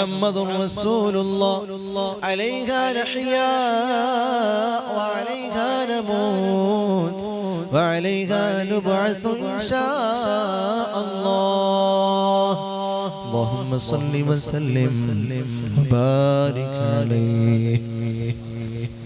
محمد رسول الله عليها نحيا وعليها نموت وعليها نبعث إن شاء الله اللهم صل وسلم وبارك عليه